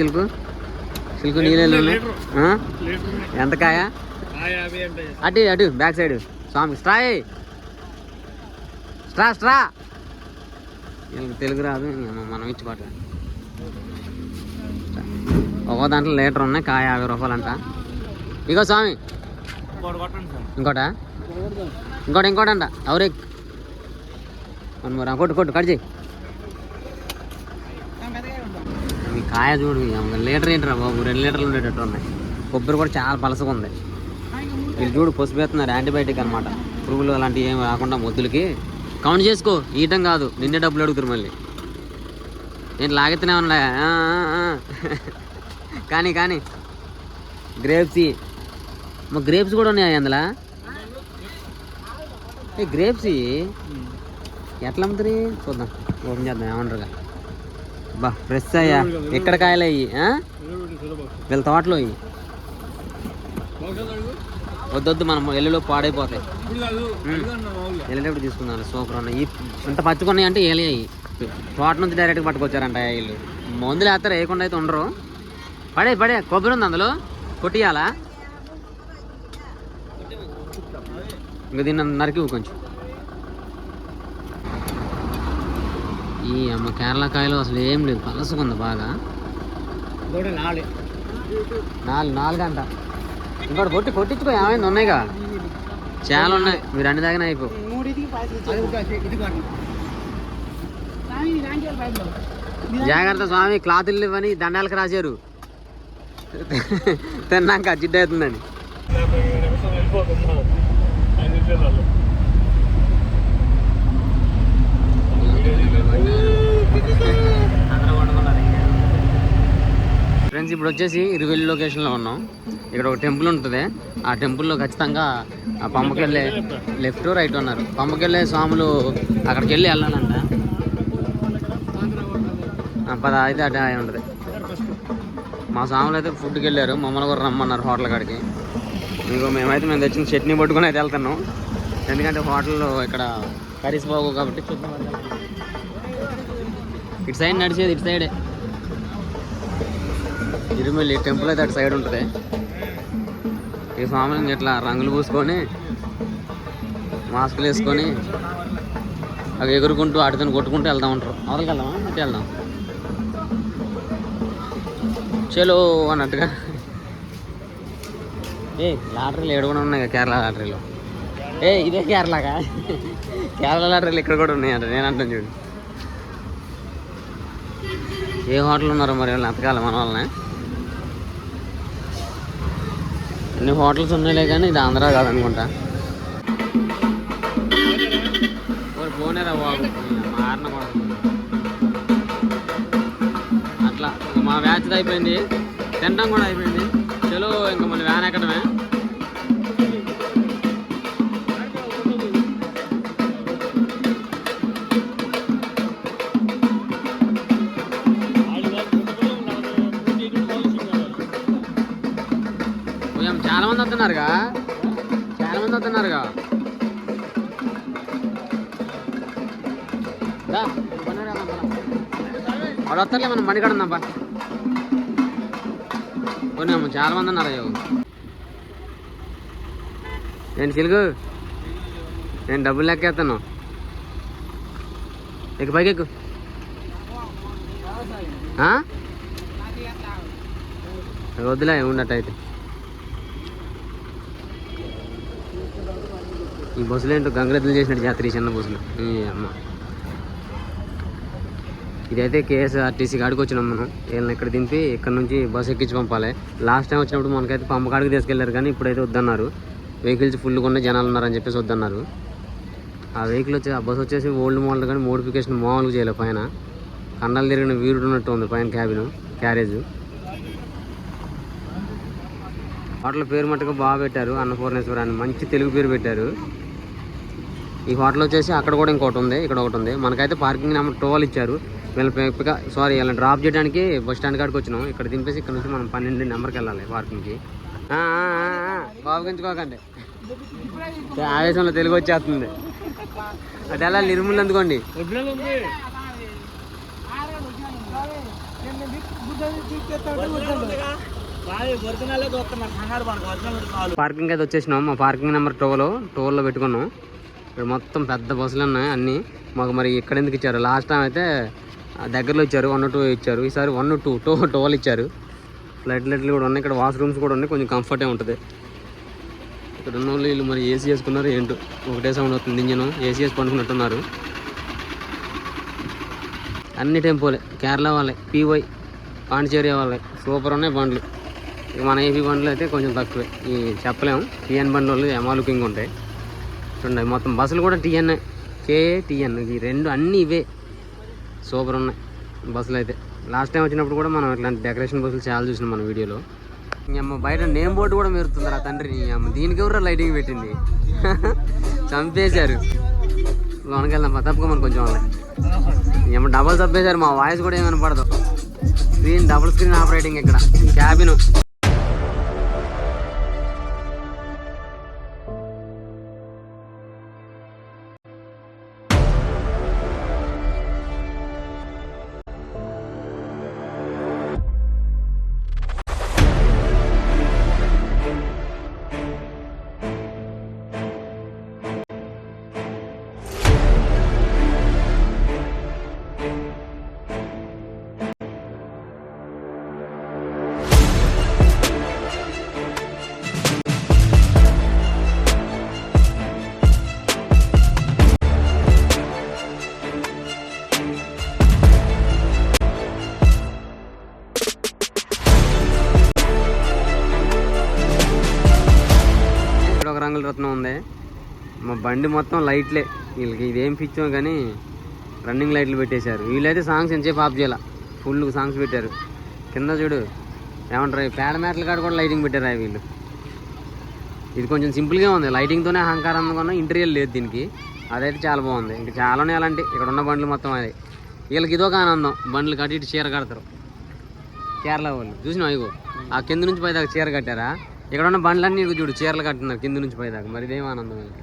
Silk? Silk నీళ్ళు? ఎంత కాయ? అటు అటు బ్యాక్ సైడ్. స్వామి స్ట్రా. Straw straw. వీళ్ళకి తెలుగు రాదు మనం ఇచ్చి పాట ఒక్కో దాంట్లో లీటర్ ఉన్నాయి కాయ యాభై రూపాయలు అంట ఇగో స్వామి. ఇంకోట ఇంకోటి? ఇంకోటి అంట ఎవరే మరి కొట్టు కొట్టు కట్ చేయి ఈ కాయ చూడు లీటర్ ఏంటరా బాబు? రెండు లీటర్లు ఉండేటట్టు ఉన్నాయి. కొబ్బరి కూడా చాలా పలసగా ఉంది. వీళ్ళు చూడు పసుపు వేస్తున్నారు యాంటీబయాటిక్ అనమాట పురుగులు అలాంటివి ఏమి రాకుండా మొద్దులకి. కౌంట్ చేసుకో ఈయటం కాదు నిన్నే డబ్బులు అడుగుతారు మళ్ళీ. నేను లాగితేనే ఉన్నా కానీ కానీ. గ్రేప్స్ మా గ్రేప్స్ కూడా ఉన్నాయి అందులో ఏ గ్రేప్స్ ఎట్లా అమ్ముతారు చూద్దాం ఓపెన్ చేద్దాం ఏమంటారుగా. బా ఫ్రెష్ అయ్యా. ఎక్కడ కాయలు అయ్యి ఆ? వీళ్ళ తోటలో అయ్యి వద్దొద్దు మనం ఎల్లులో పాడైపోతాయి. వెళ్ళేటప్పుడు తీసుకున్నాను సూపర్ ఉన్నాయి. ఇంత పచ్చుకున్నాయి అంటే ఏలి అయ్యి తోట నుంచి డైరెక్ట్గా పట్టుకొచ్చారంట వీళ్ళు. మందులు వేస్తారు వేయకుండా అయితే ఉండరు. పడే పడే కొబ్బరి ఉంది అందులో. కొట్టియాలా? ఇంకా దీన్ని నరికి కొంచెం. ఈ అమ్మ కేరళ కాయలు అసలు ఏం లేదు పలసకుంది బాగా. నాలుగు. నాలుగు అంట ఇంకోటి కొట్టి కొట్టించుకో ఏమైంది? ఉన్నాయిగా? చాలా ఉన్నాయి. మీరు అన్ని దాకా అయిపో. జాగ్రత్త స్వామి క్లాతులు ఇవ్వని దండాలకు రాశారు. తిన్నాక జిడ్డు అవుతుందని. ఇప్పుడు వచ్చేసి ఇరువెల్లి లొకేషన్లో ఉన్నాం. ఇక్కడ ఒక టెంపుల్ ఉంటుంది. ఆ టెంపుల్లో ఖచ్చితంగా ఆ పంపకి లెఫ్ట్ రైట్ ఉన్నారు పంపకెళ్ళే స్వాములు అక్కడికి వెళ్ళి వెళ్ళాలంట పద అయితే అటే అయి ఉంటుంది. మా స్వాములు అయితే ఫుడ్కి వెళ్ళారు మమ్మల్ని కూడా రమ్మన్నారు హోటల్ కాడికి. ఇంకో మేమైతే మేము తెచ్చిన చట్నీ పట్టుకుని అయితే వెళ్తున్నాం. ఎందుకంటే హోటల్లో ఇక్కడ కర్రీస్ బాగు కాబట్టి ఇటు సైడ్ నడిచేది ఇటు సైడే. ఇరుమల్లి టెంపుల్ అయితే అటు సైడ్ ఉంటుంది. ఈ స్వామిని ఇట్లా రంగులు పూసుకొని మాస్కులు వేసుకొని అవి ఎగురుకుంటూ ఆడితో కొట్టుకుంటూ వెళ్తా ఉంటారు అవతలకి వెళ్దామా? అటు వెళ్దాం. చలో అన్నట్టుగా. ఏ లాటరీలు ఏడు కూడా ఉన్నాయి కేరళ లాటరీలో. ఏ ఇదే కేరళగా కేరళ లాటరీలు ఇక్కడ కూడా ఉన్నాయంట నేను అంటాను చూడు. ఏ హోటల్ ఉన్నారో మరి వాళ్ళని అతకాలి మన వాళ్ళనే. అన్ని హోటల్స్ ఉన్నాయిలే కానీ ఇది ఆంధ్ర కాదనుకుంటా. ఓరి పోనేరా బాబు మారిన కూడా అట్లా మా వ్యాచ్ అయిపోయింది. తినడం కూడా అయిపోయింది. చలో ఇంకా మళ్ళీ వ్యాన్ ఎక్కడమే. మంది వస్తున్నారుగా. చాలా మంది వస్తున్నారుగా మనం. వాడు వస్తారులే మనం బండి కడుందాం బా కొన్ని చాలా మంది ఉన్నారు అయ్యో. నేను చిలుగు నేను డబ్బులు లెక్కేస్తాను ఎక్కు పైకి ఎక్కు. ఆ? వద్దులే ఉన్నట్టయితే ఈ బస్సులు ఏంటో గంగరెద్దులు చేసినట్టు జాతర ఈ చిన్న బస్సులు. అమ్మ. ఇదైతే కేఎస్ఆర్టీసీ కాడికి వచ్చినాం మనం. వీళ్ళని ఇక్కడ దింపి ఇక్కడ నుంచి బస్సు ఎక్కించి పంపాలి. లాస్ట్ టైం వచ్చినప్పుడు మనకైతే పంప కాడికి తీసుకెళ్ళారు కానీ ఇప్పుడైతే వద్దన్నారు. వెహికల్స్ ఫుల్గా ఉన్న జనాలు ఉన్నారని చెప్పేసి వద్దన్నారు. ఆ వెహికల్ వచ్చి ఆ బస్సు వచ్చేసి ఓల్డ్ మోడల్ కానీ మోడిఫికేషన్ మామూలుగా చేయలేదు పైన. కండలు తిరిగిన వీరుడు ఉన్నట్టు ఉంది పైన క్యాబిన్ క్యారేజ్ హోటల్ పేరు మట్టుగా బాగా పెట్టారు. అన్నపూర్ణేశ్వర అని మంచి తెలుగు పేరు పెట్టారు. ఈ హోటల్ వచ్చేసి అక్కడ కూడా ఇంకోటి ఉంది ఇక్కడ ఒకటి ఉంది. మనకైతే పార్కింగ్ నెంబర్ టోల్ ఇచ్చారు. వీళ్ళ పిక సారీ వీళ్ళని డ్రాప్ చేయడానికి బస్ స్టాండ్ కాడికి వచ్చినాం. ఇక్కడ దింపేసి ఇక్కడ నుంచి మనం పన్నెండు నెంబర్కి వెళ్ళాలి పార్కింగ్కి బాగుంచుకోకండి ఆవేశంలో తెలుగు వచ్చేస్తుంది. అది ఎలా నిర్మూలు అందుకోండి. పార్కింగ్ అయితే వచ్చేసినాం. మా పార్కింగ్ నెంబర్ టోలో టోల్లో పెట్టుకున్నాం. ఇక్కడ మొత్తం పెద్ద బస్సులు ఉన్నాయి అన్నీ. మాకు మరి ఇక్కడ ఎందుకు ఇచ్చారు? లాస్ట్ టైం అయితే దగ్గరలో ఇచ్చారు వన్ టూ ఇచ్చారు. ఈసారి వన్ టూ టో టోల్ ఇచ్చారు. ఫ్లైట్ లైట్లు కూడా ఉన్నాయి. ఇక్కడ వాష్రూమ్స్ కూడా ఉన్నాయి. కొంచెం కంఫర్టే ఉంటుంది. ఇక్కడ ఉన్న వాళ్ళు వీళ్ళు మరి ఏసీ వేసుకున్నారు ఏంటో. ఒకటే సౌండ్ వస్తుంది ఇంజిన్. ఏసీ వేసి పండుకున్నట్టున్నారు అన్ని టెంపోలే. కేరళ వాళ్ళే పీవై పాండిచేరి వాళ్ళే. సూపర్ ఉన్నాయి బండ్లు. ఇక మన ఏపీ బండ్లు అయితే కొంచెం తక్కువే. ఈ చెప్పలేము. పిఎన్ బండ్లు వాళ్ళు ఎమాలుకింగ్ ఉంటాయి. చూడండి మొత్తం బస్సులు కూడా టీఎన్ఏ కేఏ టీఎన్ ఈ రెండు అన్నీ ఇవే. సూపర్ ఉన్నాయి. బస్సులు అయితే. లాస్ట్ టైం వచ్చినప్పుడు కూడా మనం ఇట్లాంటి డెకరేషన్ బస్సులు చాలా చూసినాం మన వీడియోలో. అమ్మ బయట నేమ్ బోర్డు కూడా మెరుతుంది ఆ తండ్రి అమ్మ. దీనికి ఎవరు లైటింగ్ పెట్టింది? చంపేశారు. లోనకెళ్దాం తప్పుకోమని కొంచెం వాళ్ళ ఏమో డబల్ చంపేశారు. మా వాయిస్ కూడా ఏమనపడదు. స్క్రీన్ డబుల్ స్క్రీన్ ఆపరేటింగ్ ఇక్కడ. క్యాబిన్ రత్నం ఉంది. మా బండి మొత్తం లైట్లే. వీళ్ళకి ఇదేం పిచ్చో కానీ రన్నింగ్ లైట్లు పెట్టేశారు. వీళ్ళైతే సాంగ్స్ ఎంతసేపు ఆఫ్ చేయాల? ఫుల్ సాంగ్స్ పెట్టారు. కింద చూడు ఏమంటారు పేడ మేటల కాడ కూడా లైటింగ్ పెట్టారు వీళ్ళు. ఇది కొంచెం సింపుల్గా ఉంది. లైటింగ్తోనే అహంకారం అనుకున్నా ఇంటీరియర్ లేదు దీనికి. అదైతే చాలా బాగుంది. ఇంకా చాలానే అలాంటి ఇక్కడ ఉన్న బండ్లు మొత్తం అది. వీళ్ళకి ఇదొక ఆనందం. బండ్లు కట్టి ఇటు చీర కడతారు. కేరళ వాళ్ళు. చూసినా ఇగో? ఆ కింద నుంచి పైదాకా చీర కట్టారా? ఇక్కడ ఉన్న బండ్లన్నీ చూడు చీరలు కట్టున్నారు కింద నుంచి పోయేదాకా మరి ఇదేం ఆనందం వీళ్ళకి?